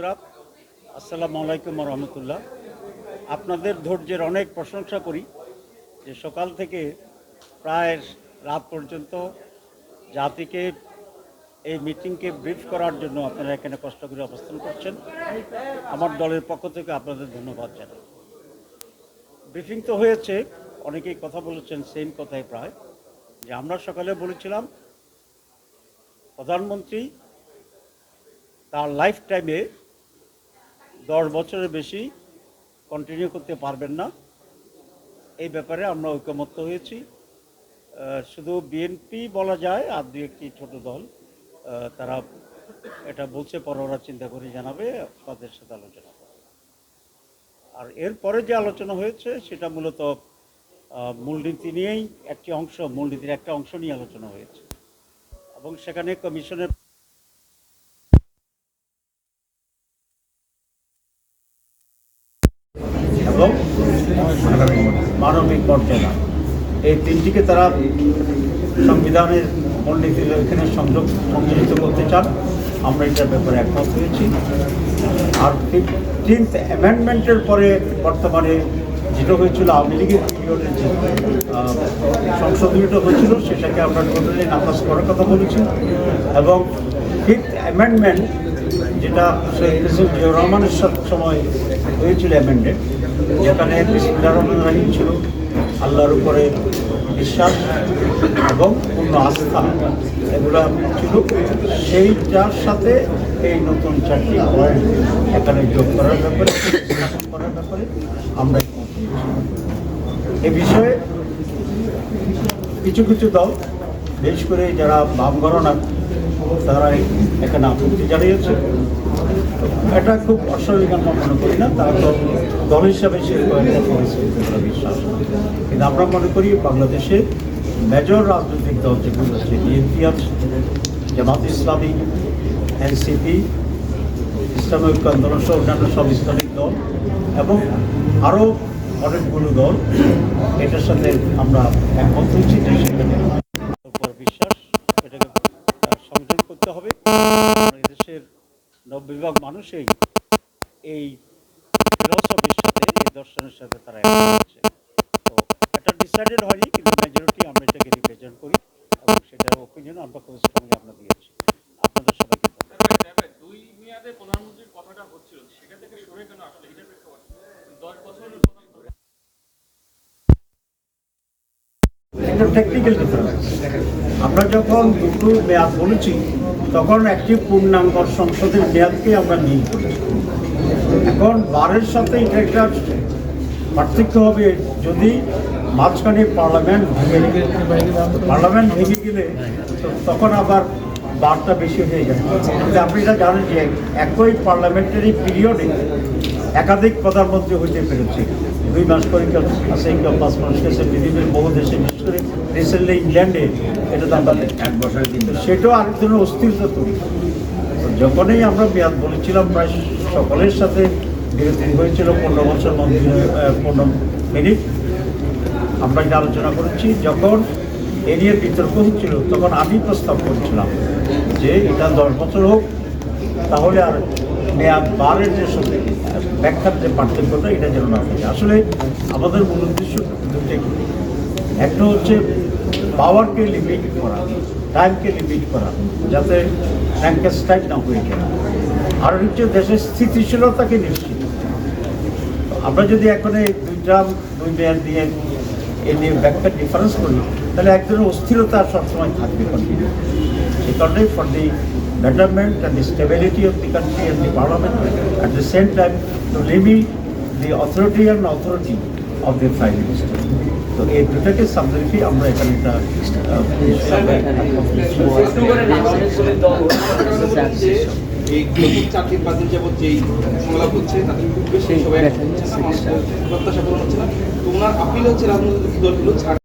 বন্ধুরা, আসসালামু আলাইকুম রহমতুল্লাহ। আপনাদের ধৈর্যের অনেক প্রশংসা করি যে সকাল থেকে প্রায় রাত পর্যন্ত জাতিকে এই মিটিংকে ব্রিফ করার জন্য আপনারা এখানে কষ্ট করে অবস্থান করছেন। আমার দলের পক্ষ থেকে আপনাদের ধন্যবাদ জানাই। ব্রিফিং তো হয়েছে, অনেকেই কথা বলেছেন সেম কথাই প্রায়। যে আমরা সকালে বলেছিলাম, প্রধানমন্ত্রী তার লাইফ টাইমে দশ বছরের বেশি কন্টিনিউ করতে পারবেন না। এই ব্যাপারে আমরা ঐকমত্য হয়েছি। শুধু বিএনপি বলা যায়, আর দু একটি ছোট দল তারা এটা বলছে, পরে ওরা চিন্তা করে জানাবে, তাদের সাথে আলোচনা করবে আর এরপরে যে আলোচনা হয়েছে, সেটা মূলত মূলনীতি নিয়েই একটি অংশ, মূলনীতির একটা অংশ নিয়ে আলোচনা হয়েছে। এবং সেখানে কমিশনের এবং মানবিক মর্যাদা। এই তিনটিকে তারা সংবিধানের মূলনীতির এখানে সংযোগ সংযোজিত করতে চান। আমরা এটার ব্যাপারে একমত হয়েছি। আর ফিফটিন্থ অ্যামেন্ডমেন্টের পরে বর্তমানে যেটা হয়েছিল, আওয়ামী লীগের পিরিয়ডে যে সংশোধনীটা হয়েছিল, সেটাকে আমরা টোটালি নাকচ করার কথা বলেছি। এবং ফিফথ অ্যামেন্ডমেন্ট যেটা শহীদ প্রেসিডেন্ট জিয়াউর রহমানের সময় হয়েছিল অ্যামেন্ডেড যেখানে রহিম ছিল। আল্লাহর উপরে বিশ্বাস এবং পূর্ণ আস্থা এগুলো ছিল। সেইটার সাথে এই নতুন চাকরি পয়েন্ট এখানে যোগ করার ব্যাপারে করার ব্যাপারে আমরা এ বিষয়ে কিছু কিছু দল বিশেষ করে যারা বাম গণনা, তারা এখানে আপত্তি জানিয়েছে। এটা খুব অস্বাভাবিক আমরা মনে করি না। তারা তো দল হিসাবে সে বিশ্বাস। কিন্তু আমরা মনে করি বাংলাদেশে মেজর রাজনৈতিক দল যেগুলো আছে বিএনপি আছে, জামাত ইসলামী এনসিপি ইসলামী ঐক্য আন্দোলন সহ অন্যান্য সব ইসলামিক দল এবং আরও অনেকগুলো দল, এটার সাথে আমরা একমত হয়েছি সেখানে উপর বিশ্বাস এটাকে আহ, সংযোগ করতে হবে কারণ এই দেশের নব্বই ভাগ মানুষই এই ফিলসফির সাথে এই দর্শনের সাথে তারা তো এটা ডিসাইডেড হয়নি কিন্তু মেজরিটি আমরা এটাকে রিপ্রেজেন্ট করি এবং সেটার ওপিনিয়ন আমরা খুব স্ট্রংলি আমরা দিয়েছি। আপনাদের সবাইকে দুই মেয়াদে প্রধানমন্ত্রীর কথাটা হচ্ছিল সেটা থেকে সরে কেন আসলে এটার প্রেক্ষাপটে? দশ বছরের একটা টেকনিক্যাল ডিফারেন্স আমরা যখন দুটো মেয়াদ বলেছি তখন একটি পূর্ণাঙ্গ সংসদের মেয়াদকে আমরা নিয়ে করেছি। এখন বারের সাথে এটা একটা পার্থক্য হবে যদি মাঝখানে পার্লামেন্ট ভেঙে পার্লামেন্ট ভেঙে গেলে তো- তখন আবার বারটা বেশি হয়ে কিন্তু আপনি এটা জানেন যে একই পার্লামেন্টারি পিরিয়ডে একাধিক প্রধানমন্ত্রী হইতে পেরেছে। দুই মাস করে কেউ আছে কেউ পাঁচ মাস গেছে। পৃথিবীর বহু দেশে বিশেষ করে রিসেন্টলি ইংল্যান্ডে এটা তো আমরা এক বছরের কিন্তু সেটাও আরেক ধরনের অস্থিরতা তৈরি। তো যখনই আমরা মেয়াদ বলেছিলাম প্রায় সকলের সাথে বিরতি হয়েছিল, পনেরো বছর পনেরো মিনিট। আমরা এটা আলোচনা করেছি, যখন এ নিয়ে বিতর্ক হচ্ছিল তখন আমি প্রস্তাব করছিলাম যে এটা দশ বছর হোক, তাহলে আর মেয়াদ বারের যে ব্যাখ্যার যে পার্থক্যটা, এটা যেন না থাকে। আসলে আমাদের মূল উদ্দেশ্য একটা হচ্ছে পাওয়ারকে লিমিট করা টাইমকে লিমিট করা, যাতে র্যাঙ্কের স্ট্রাইক না হয়ে যায়। আর হচ্ছে দেশের স্থিতিশীলতাকে নিশ্চিত। আমরা যদি এখন এই দুই ড্রাম দুই মেয়ার দিয়ে এ নিয়ে ব্যাখ্যা ডিফারেন্স করি, তাহলে এক ধরনের অস্থিরতা সবসময় থাকবে এই কারণে for the development and the stability of the country and the parliament at the same time to limit the authority and authority of the prime minister তো এই দুটাকে সাবজেক্টই আমরা এখানে একটা। এই চাকরি পাঁচ যাবত যেই সংলাপ হচ্ছে তাদের খুব বেশি সবাই প্রত্যাশা পূরণ হচ্ছে না তো ওনার আপিল হচ্ছে রাজনৈতিক দলগুলো ছাড়